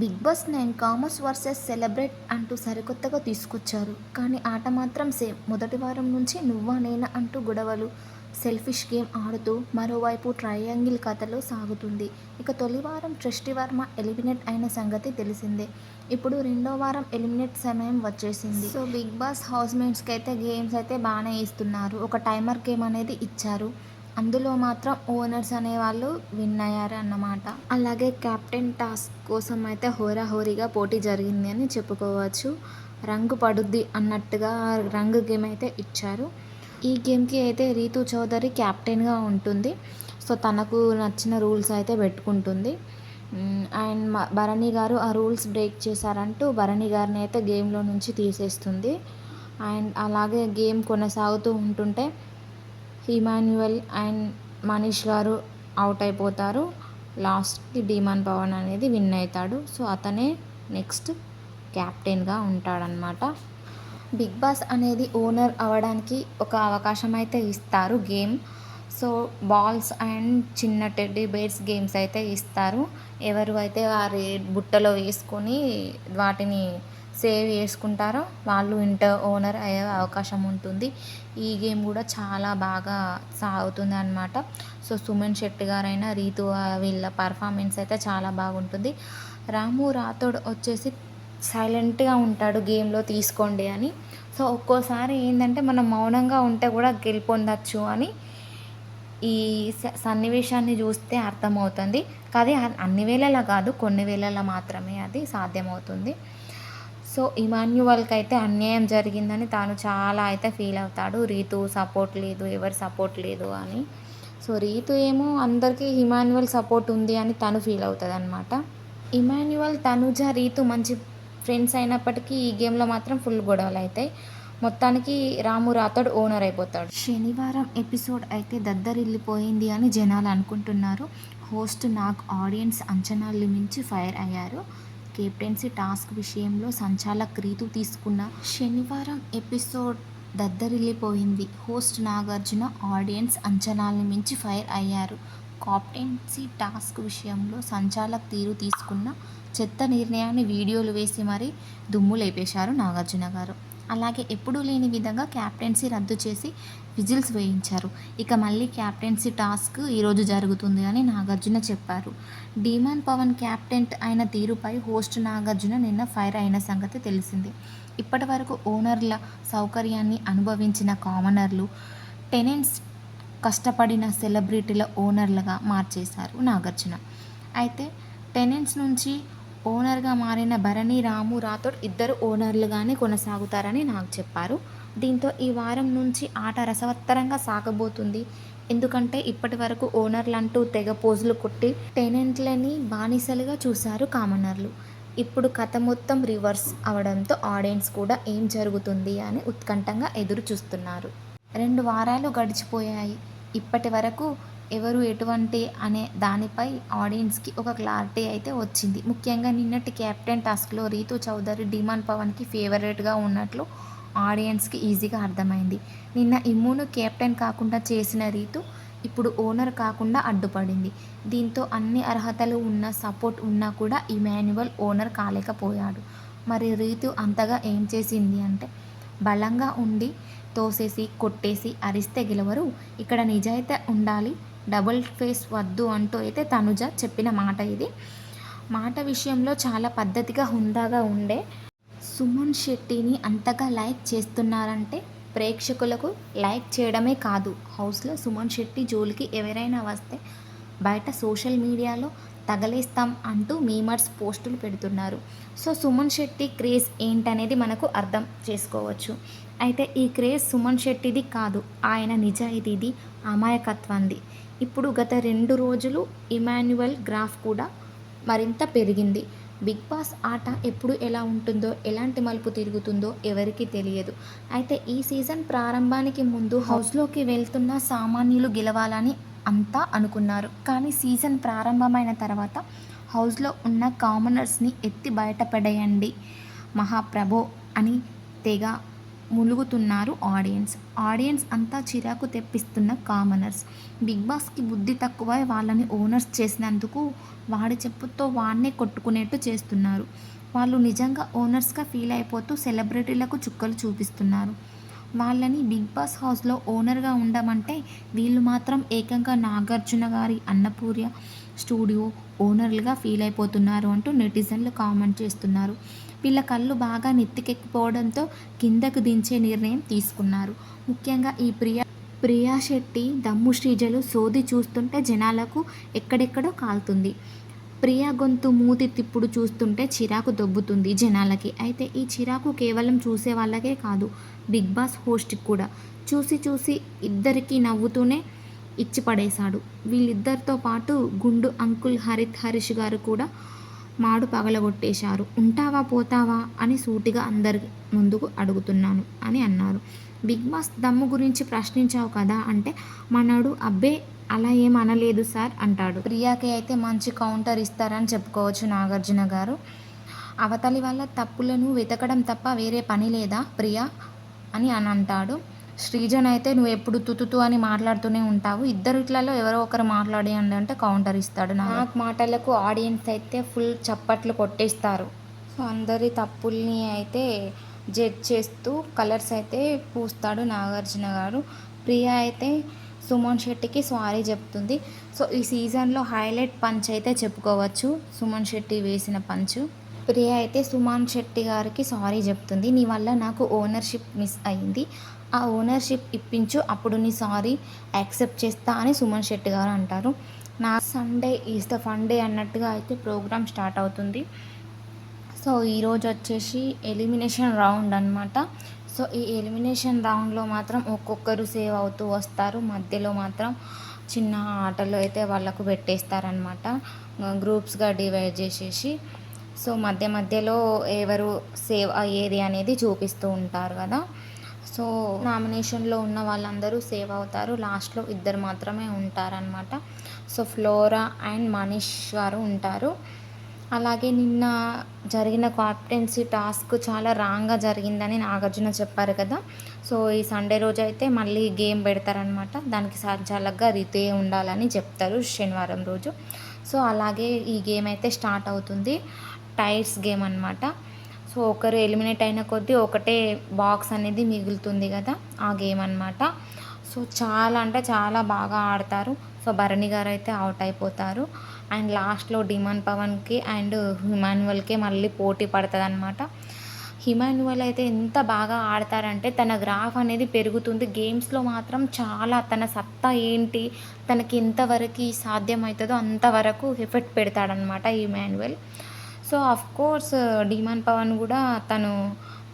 Bigg Boss nine commoners versus celebrate అంటూ సరికొత్తగా తీసుకొచ్చారు. కానీ ఆట మాత్రం సేమ్. మొదటి వారం నుంచి నువ్వా నేనా అంటూ గొడవలు సెల్ఫిష్ గేమ్ ఆడుతూ మరోవైపు ట్రయాంగిల్ కథలో సాగుతుంది. ఇక తొలి వారం ట్రస్టి వర్మ ఎలిమినేట్ అయిన సంగతి తెలిసిందే. ఇప్పుడు రెండో వారం ఎలిమినేట్ సమయం వచ్చేసింది. సో బిగ్ బాస్ హౌస్ మేట్స్కి అయితే గేమ్స్ అయితే బాగానే ఇస్తున్నారు. ఒక టైమర్ గేమ్ అనేది ఇచ్చారు. అందులో మాత్రం ఓనర్స్ అనేవాళ్ళు విన్ అయ్యారు అన్నమాట అలాగే కెప్టెన్ టాస్క్ కోసం అయితే హోరాహోరీగా పోటీ జరిగింది అని చెప్పుకోవచ్చు. రంగు పడుద్ది అన్నట్టుగా రంగు గేమ్ అయితే ఇచ్చారు. ఈ గేమ్కి అయితే రీతు చౌదరి క్యాప్టెన్గా ఉంటుంది. సో తనకు నచ్చిన రూల్స్ అయితే పెట్టుకుంటుంది. అండ్ భరణి గారు ఆ రూల్స్ బ్రేక్ చేశారంటూ భరణి గారిని అయితే గేమ్లో నుంచి తీసేస్తుంది. అండ్ అలాగే గేమ్ కొనసాగుతూ ఉంటుంటే ఇమాన్యువల్ అండ్ మనీష్ గారు అవుట్ అయిపోతారు. లాస్ట్కి డీమాన్ పవన్ అనేది విన్ అవుతాడు. సో అతనే నెక్స్ట్ క్యాప్టెన్గా ఉంటాడనమాట బిగ్ బాస్ అనేది ఓనర్ అవ్వడానికి ఒక అవకాశం అయితే ఇస్తారు గేమ్. సో బాల్స్ అండ్ చిన్న టెడ్డీ బేర్స్ గేమ్స్ అయితే ఇస్తారు. ఎవరు అయితే వారి బుట్టలో వేసుకొని వాటిని సేవ్ చేసుకుంటారో వాళ్ళు ఇంటర్ ఓనర్ అయ్యే అవకాశం ఉంటుంది. ఈ గేమ్ కూడా చాలా బాగా సాగుతుంది అనమాట సో సుమన్ శెట్టి గారైనా రీతు వీళ్ళ పర్ఫార్మెన్స్ అయితే చాలా బాగుంటుంది. రాము రాథోడ్ వచ్చేసి సైలెంట్గా ఉంటాడు గేమ్లో తీసుకోండి అని. సో ఒక్కోసారి ఏంటంటే మనం మౌనంగా ఉంటే కూడా గెలుపొందచ్చు అని ఈ సన్నివేశాన్ని చూస్తే అర్థమవుతుంది. కానీ అన్ని వేళలా కాదు కొన్ని వేళలా మాత్రమే అది సాధ్యమవుతుంది. సో ఇమాన్యువల్కి అయితే అన్యాయం జరిగిందని తాను చాలా అయితే ఫీల్ అవుతాడు. రీతు సపోర్ట్ లేదు ఎవరి సపోర్ట్ లేదు అని. సో రీతు ఏమో అందరికీ ఇమాన్యువల్ సపోర్ట్ ఉంది అని తను ఫీల్ అవుతుంది అనమాట ఇమాన్యువల్ తనుజ రీతు మంచి ఫ్రెండ్స్ అయినప్పటికీ ఈ గేమ్లో మాత్రం ఫుల్ గొడవలు అవుతాయి మొత్తానికి రాము రాతడు ఓనర్ అయిపోతాడు. శనివారం ఎపిసోడ్ అయితే దద్దరిల్లిపోయింది అని జనాలు అనుకుంటున్నారు. హోస్ట్ నాకు ఆడియన్స్ అంచనాలు మించి ఫైర్ అయ్యారు. కెప్టెన్సీ టాస్క్ విషయంలో సంచాలక్ రీతు తీసుకున్న శనివారం ఎపిసోడ్ దద్దరిల్లిపోయింది. హోస్ట్ నాగార్జున ఆడియన్స్ అంచనాలను మించి ఫైర్ అయ్యారు. కాప్టెన్సీ టాస్క్ విషయంలో సంచాలక్ తీరు తీసుకున్న చెత్త నిర్ణయాన్ని వీడియోలు వేసి మరీ దుమ్ము లేపేశారు నాగార్జున గారు. అలాగే ఎప్పుడూ లేని విధంగా క్యాప్టెన్సీ రద్దు చేసి విజిల్స్ వేయించారు. ఇక మళ్ళీ క్యాప్టెన్సీ టాస్క్ ఈరోజు జరుగుతుంది అని నాగార్జున చెప్పారు. డీమాన్ పవన్ క్యాప్టెన్ అయిన తీరుపై హోస్ట్ నాగార్జున నిన్న ఫైర్ అయిన సంగతి తెలిసింది. ఇప్పటి వరకు ఓనర్ల సౌకర్యాన్ని అనుభవించిన కామనర్లు టెనెంట్స్ కష్టపడిన సెలబ్రిటీల ఓనర్లుగా మార్చేశారు నాగార్జున. అయితే టెనెంట్స్ నుంచి ఓనర్గా మారిన భరణి రాము రాథోడ్ ఇద్దరు ఓనర్లుగానే కొనసాగుతారని నాకు చెప్పారు. దీంతో ఈ వారం నుంచి ఆట రసవత్తరంగా సాగబోతుంది. ఎందుకంటే ఇప్పటి వరకు ఓనర్లు అంటూ తెగ పోజులు కొట్టి టెనెంట్లని బానిసలుగా చూశారు కామనర్లు. ఇప్పుడు కథ మొత్తం రివర్స్ అవడంతో ఆడియన్స్ కూడా ఏం జరుగుతుంది అని ఉత్కంఠంగా ఎదురు చూస్తున్నారు రెండు వారాలు గడిచిపోయాయి. ఇప్పటి వరకు ఎవరు ఎటువంటి అనే దానిపై ఆడియన్స్కి ఒక క్లారిటీ అయితే వచ్చింది. ముఖ్యంగా నిన్నటి క్యాప్టెన్ టాస్క్లో రీతు చౌదరి డిమాండ్ పవన్కి ఫేవరెట్గా ఉన్నట్లు ఆడియన్స్కి ఈజీగా అర్థమైంది. నిన్న ఇమ్మును కెప్టెన్ కాకుండా చేసిన రీతు ఇప్పుడు ఓనర్ కాకుండా అడ్డుపడింది. దీంతో అన్ని అర్హతలు ఉన్న సపోర్ట్ ఉన్నా కూడా ఇమాన్యువల్ ఓనర్ కాలేకపోయాడు. మరి రీతు అంతగా ఏం చేసింది అంటే బలంగా ఉండి తోసేసి కొట్టేసి అరిస్తే గెలవరు. ఇక్కడ నిజాయితీ ఉండాలి. డబుల్ ఫేస్ వద్దు అంటూ అయితే తనుజ చెప్పిన మాట ఇది. మాట విషయంలో చాలా పద్ధతిగా హుందాగా ఉండే సుమన్ శెట్టిని అంతగా లైక్ చేస్తున్నారంటే ప్రేక్షకులకు లైక్ చేయడమే కాదు. హౌస్లో సుమన్ శెట్టి జోలికి ఎవరైనా వస్తే బయట సోషల్ మీడియాలో తగలేస్తాం అంటూ మీమర్స్ పోస్టులు పెడుతున్నారు. సో సుమన్ శెట్టి క్రేజ్ ఏంటనేది మనకు అర్థం చేసుకోవచ్చు. అయితే ఈ క్రేజ్ సుమన్ శెట్టిది కాదు. ఆయన నిజాయితీది అమాయకత్వంది. ఇప్పుడు గత రెండు రోజులు ఇమాన్యువల్ గ్రాఫ్ కూడా మరింత పెరిగింది. బిగ్ బాస్ ఆట ఎప్పుడు ఎలా ఉంటుందో ఎలాంటి మలుపు తిరుగుతుందో ఎవరికి తెలియదు. అయితే ఈ సీజన్ ప్రారంభానికి ముందు హౌస్లోకి వెళ్తున్న సామాన్యులు గెలవాలని అంతా అనుకున్నారు. కానీ సీజన్ ప్రారంభమైన తర్వాత హౌస్లో ఉన్న కామనర్స్ని ఎత్తి బయటపడేయండి మహాప్రభో అని తెగ ములుగుతున్నారు ఆడియన్స్. ఆడియన్స్ అంతా చిరాకు తెప్పిస్తున్న కామనర్స్. బిగ్ బాస్కి బుద్ధి తక్కువ వాళ్ళని ఓనర్స్ చేసినందుకు వాడి చెప్పుతో వాడినే కొట్టుకునేట్టు చేస్తున్నారు. వాళ్ళు నిజంగా ఓనర్స్గా ఫీల్ అయిపోతూ సెలబ్రిటీలకు చుక్కలు చూపిస్తున్నారు. వాళ్ళని బిగ్ బాస్ హౌస్లో ఓనర్గా ఉండమంటే వీళ్ళు మాత్రం ఏకంగా నాగార్జున గారి అన్నపూర్య స్టూడియో ఓనర్లుగా ఫీల్ అయిపోతున్నారు అంటూ నెటిజన్లు కామెంట్ చేస్తున్నారు. వీళ్ళ కళ్ళు బాగా నెత్తికెక్కిపోవడంతో కిందకు దించే నిర్ణయం తీసుకున్నారు. ముఖ్యంగా ఈ ప్రియా ప్రియా శెట్టి దమ్ము శ్రీజలు సోది చూస్తుంటే జనాలకు ఎక్కడెక్కడో కాలుతుంది. ప్రియా గొంతు మూతి తిప్పుడు చూస్తుంటే చిరాకు దొబ్బుతుంది జనాలకి. అయితే ఈ చిరాకు కేవలం చూసే వాళ్ళకే కాదు బిగ్ బాస్ హోస్ట్కి కూడా. చూసి చూసి ఇద్దరికి నవ్వుతూనే ఇచ్చి పడేశాడు వీళ్ళిద్దరితో పాటు గుండు అంకుల్ హరిత్ హరీష్ గారు కూడా మాడు పగలగొట్టేశారు. ఉంటావా పోతావా? అని సూటిగా అందరి ముందుకు అడుగుతున్నాను అని అన్నారు. బిగ్ బాస్ దమ్ము గురించి ప్రశ్నించావు కదా అంటే మనడు అబ్బే అలా ఏం అనలేదు సార్ అంటాడు. ప్రియాకి అయితే మంచి కౌంటర్ ఇస్తారని చెప్పుకోవచ్చు నాగార్జున గారు. అవతలి వల్ల తప్పులను వెతకడం తప్ప వేరే పని లేదా ప్రియా? అని అని అంటాడు శ్రీజన్ అయితే నువ్వు ఎప్పుడు తుతుతు అని మాట్లాడుతూనే ఉంటావు. ఇద్దరిట్లలో ఎవరో ఒకరు మాట్లాడేయండి అంటే కౌంటర్ ఇస్తాడు నాకు మాటలకు ఆడియన్స్ అయితే ఫుల్ చప్పట్లు కొట్టేస్తారు. సో అందరి తప్పుల్ని అయితే జడ్జ్ చేస్తూ కలర్స్ అయితే పూస్తాడు నాగార్జున గారు. ప్రియా అయితే సుమన్ శెట్టికి సారీ చెప్తుంది. సో ఈ సీజన్లో హైలైట్ పంచ్ అయితే చెప్పుకోవచ్చు. సుమన్ శెట్టి వేసిన పంచ్. ప్రియ అయితే సుమాన్ శెట్టి గారికి సారీ చెప్తుంది. నీ వల్ల నాకు ఓనర్షిప్ మిస్ అయింది. ఆ ఓనర్షిప్ ఇప్పించు అప్పుడు నీ సారీ యాక్సెప్ట్ చేస్తా అని సుమన్ శెట్టి గారు అంటారు. నా Sunday is the fun day అన్నట్టుగా అయితే ప్రోగ్రామ్ స్టార్ట్ అవుతుంది. సో ఈరోజు వచ్చేసి ఎలిమినేషన్ రౌండ్ అనమాట సో ఈ ఎలిమినేషన్ రౌండ్లో మాత్రం ఒక్కొక్కరు సేవ్ అవుతూ వస్తారు. మధ్యలో మాత్రం చిన్న ఆటలు అయితే వాళ్ళకు పెట్టేస్తారనమాట గ్రూప్స్గా డివైడ్ చేసేసి. సో మధ్య మధ్యలో ఎవరు సేవ్ అయ్యేది అనేది చూపిస్తూ ఉంటారు కదా. సో నామినేషన్లో ఉన్న వాళ్ళందరూ సేవ్ అవుతారు. లాస్ట్లో ఇద్దరు మాత్రమే ఉంటారనమాట సో ఫ్లోరా అండ్ మనీష్ గారు ఉంటారు. అలాగే నిన్న జరిగిన క్యాప్టెన్సీ టాస్క్ చాలా రాంగ్గా జరిగిందని నాగార్జున చెప్పారు కదా. సో ఈ సండే రోజు అయితే మళ్ళీ గేమ్ పెడతారనమాట దానికి సంచాలకుగా రీతే ఉండాలని చెప్తారు శనివారం రోజు. సో అలాగే ఈ గేమ్ అయితే స్టార్ట్ అవుతుంది. టైర్స్ గేమ్ అనమాట సో ఒకరు ఎలిమినేట్ అయిన కొద్దీ ఒకటే బాక్స్ అనేది మిగులుతుంది కదా ఆ గేమ్ అనమాట సో చాలా అంటే చాలా బాగా ఆడతారు. సో భరణి గారు అయితే అవుట్ అయిపోతారు. అండ్ లాస్ట్లో డిమాన్ పవన్కి అండ్ హిమాన్యువల్కి మళ్ళీ పోటీ పడుతుంది అనమాట హిమాన్యువల్ అయితే ఎంత బాగా ఆడతారంటే తన గ్రాఫ్ అనేది పెరుగుతుంది. గేమ్స్లో మాత్రం చాలా తన సత్తా ఏంటి తనకి ఎంతవరకు సాధ్యమవుతుందో అంతవరకు effect పెడతాడనమాట Emmanuel so of course Demon Pavan కూడా తను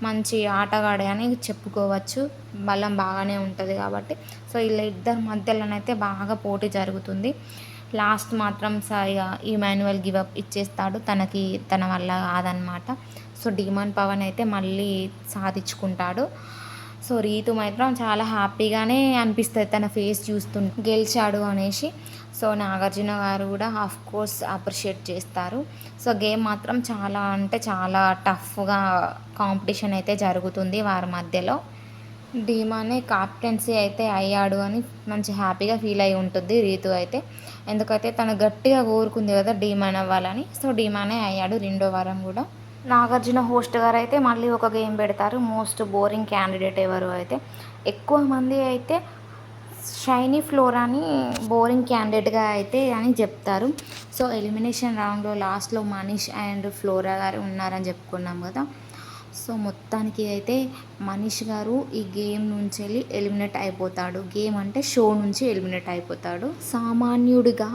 మంచి ఆటగాడే అని చెప్పుకోవచ్చు. బలం బాగానే ఉంటుంది కాబట్టి. సో వీళ్ళ ఇద్దరి మధ్యలోనైతే బాగా పోటీ జరుగుతుంది. లాస్ట్ మాత్రం ఇక ఈ మాన్యువల్ గివప్ ఇచ్చేస్తాడు. తనకి తన వల్ల కాదనమాట సో డిమాండ్ పవన్ అయితే మళ్ళీ సాధించుకుంటాడు. సో రీతు మాత్రం చాలా హ్యాపీగానే అనిపిస్తుంది తన ఫేస్ చూస్తుంటే. గెలిచాడు అనేసి. సో నాగార్జున గారు కూడా ఆఫ్ కోర్స్ అప్రిషియేట్ చేస్తారు. సో గేమ్ మాత్రం చాలా అంటే చాలా టఫ్గా కాంపిటీషన్ అయితే జరుగుతుంది వారి మధ్యలో. డీమానే క్యాప్టెన్సీ అయితే అయ్యాడు అని మంచి హ్యాపీగా ఫీల్ అయి ఉంటుంది రీతు అయితే. ఎందుకైతే తను గట్టిగా కోరుకుంది కదా డీమాన్ అవ్వాలని సో డీమానే అయ్యాడు రెండో వారం కూడా. నాగార్జున హోస్ట్ గారు అయితే మళ్ళీ ఒక గేమ్ పెడతారు మోస్ట్ బోరింగ్ క్యాండిడేట్ ఎవరు అయితే. ఎక్కువ మంది అయితే షైనీ ఫ్లోరాని బోరింగ్ క్యాండిడేట్గా అయితే అని చెప్తారు. సో ఎలిమినేషన్ రౌండ్లో లాస్ట్లో మనీష్ అండ్ ఫ్లోరా గారు ఉన్నారని చెప్పుకున్నాం కదా. సో మొత్తానికి అయితే మనీష్ గారు ఈ గేమ్ నుంచి వెళ్ళి ఎలిమినేట్ అయిపోతాడు. గేమ్ అంటే షో నుంచి ఎలిమినేట్ అయిపోతాడు. సామాన్యుడిగా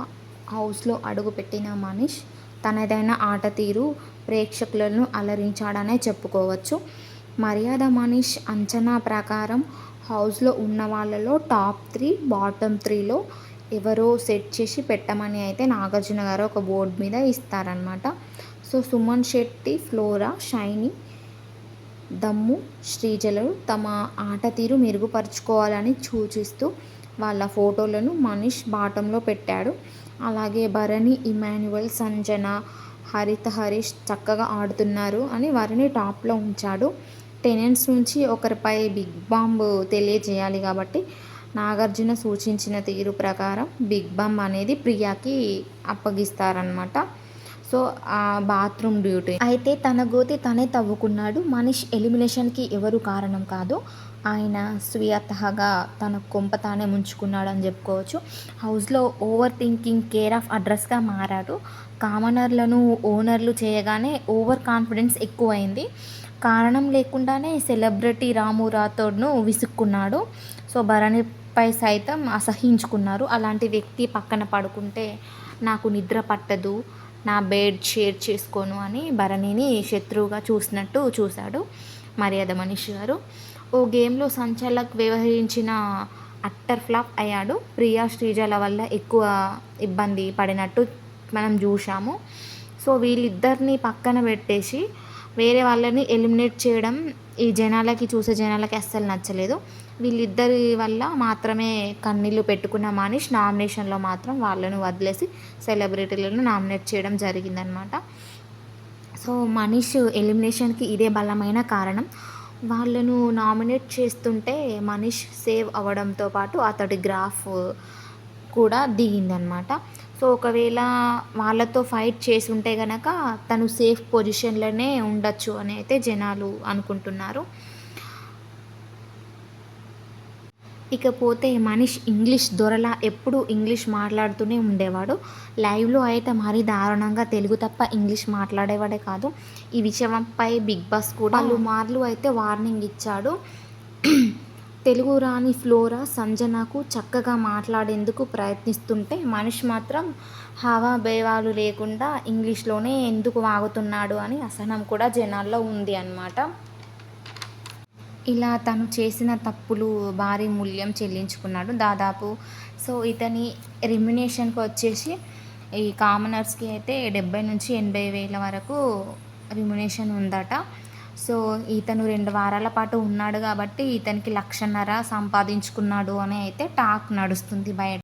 హౌస్లో అడుగుపెట్టిన మనీష్ తనదైన ఆట తీరు ప్రేక్షకులను అలరించాడనే చెప్పుకోవచ్చు. మర్యాద మనీష్ అంచనా ప్రకారం హౌస్లో ఉన్న వాళ్ళలో టాప్ త్రీ బాటమ్ త్రీలో ఎవరో సెట్ చేసి పెట్టమని అయితే నాగార్జున గారు ఒక బోర్డు మీద ఇస్తారనమాట సో సుమన్ శెట్టి ఫ్లోరా షైనీ దమ్ము శ్రీజలు తమ ఆట తీరు మెరుగుపరుచుకోవాలని సూచిస్తూ వాళ్ళ ఫోటోలను మనీష్ బాటంలో పెట్టాడు. అలాగే భరణి ఇమాన్యువల్ సంజన హరిత హరీష్ చక్కగా ఆడుతున్నారు అని వారిని టాప్లో ఉంచాడు. టెనెంట్స్ నుంచి ఒకరిపై బిగ్ బాంబ్ తెలియజేయాలి కాబట్టి నాగార్జున సూచించిన తీరు ప్రకారం బిగ్ బాంబ్ అనేది ప్రియాకి అప్పగిస్తారనమాట సో ఆ బాత్రూమ్ డ్యూటీ. అయితే తన గోతి తనే తవ్వుకున్నాడు. మనీష్ ఎలిమినేషన్కి ఎవరు కారణం కాదు. ఆయన స్వీయతహగా తన కొంప తానే ముంచుకున్నాడు అని చెప్పుకోవచ్చు. హౌస్లో ఓవర్ థింకింగ్ కేర్ ఆఫ్ అడ్రస్గా మారాడు. కామనర్లను ఓనర్లు చేయగానే ఓవర్ కాన్ఫిడెన్స్ ఎక్కువైంది. కారణం లేకుండానే సెలబ్రిటీ రాము రాథోడ్ను విసుక్కున్నాడు. సో భరణిపై సైతం అసహించుకున్నారు. అలాంటి వ్యక్తి పక్కన పడుకుంటే నాకు నిద్ర పట్టదు నా బెడ్ షేర్ చేసుకోను అని భరణిని శత్రువుగా చూసినట్టు చూశాడు మర్యాద మనిషి గారు. ఓ గేమ్లో సంచలక్ వ్యవహరించిన అట్టర్ ఫ్లాప్ అయ్యాడు. ప్రియా శ్రీజల వల్ల ఎక్కువ ఇబ్బంది పడినట్టు మనం చూసాము సో వీళ్ళిద్దరిని పక్కన పెట్టేసి వేరే వాళ్ళని ఎలిమినేట్ చేయడం ఈ జనాలకి చూసే జనాలకి అస్సలు నచ్చలేదు. వీళ్ళిద్దరి వల్ల మాత్రమే కన్నీళ్ళు పెట్టుకున్న మనిషి నామినేషన్లో మాత్రం వాళ్ళను వదిలేసి సెలబ్రిటీలను నామినేట్ చేయడం జరిగిందనమాట. సో మనీష్ ఎలిమినేషన్కి ఇదే బలమైన కారణం. వాళ్ళను నామినేట్ చేస్తుంటే మనీష్ సేవ్ అవ్వడంతో పాటు అతడి గ్రాఫ్ కూడా దిగిందనమాట. సో ఒకవేళ వాళ్ళతో ఫైట్ చేసి ఉంటే కనుక తను సేఫ్ పొజిషన్లోనే ఉండొచ్చు అని అయితే జనాలు అనుకుంటున్నారు. ఇకపోతే మనీష్ ఇంగ్లీష్ దొరలా ఎప్పుడు ఇంగ్లీష్ మాట్లాడుతూనే ఉండేవాడు. లైవ్లో అయితే మరీ దారుణంగా తెలుగు తప్ప ఇంగ్లీష్ మాట్లాడేవాడే కాదు. ఈ విషయంపై బిగ్ బాస్ కూడా పలుమార్లు అయితే వార్నింగ్ ఇచ్చాడు. తెలుగు రాని ఫ్లోరా సంజనకు చక్కగా మాట్లాడేందుకు ప్రయత్నిస్తుంటే మనిషి మాత్రం హావాభేవాలు లేకుండా ఇంగ్లీష్లోనే ఎందుకు వాగుతున్నాడు అని అసహనం కూడా జనాల్లో ఉంది అన్నమాట. ఇలా తను చేసిన తప్పులు భారీ మూల్యం చెల్లించుకున్నాడు దాదాపు. సో ఇతని రెమ్యునేషన్కి వచ్చేసి ఈ కామనర్స్కి అయితే డెబ్బై నుంచి ఎనభై వేల వరకు రిమ్యునేషన్ ఉందట. సో ఇతను రెండు వారాల పాటు ఉన్నాడు కాబట్టి ఇతనికి లక్షన్నర సంపాదించుకున్నాడు అని అయితే టాక్ నడుస్తుంది బయట.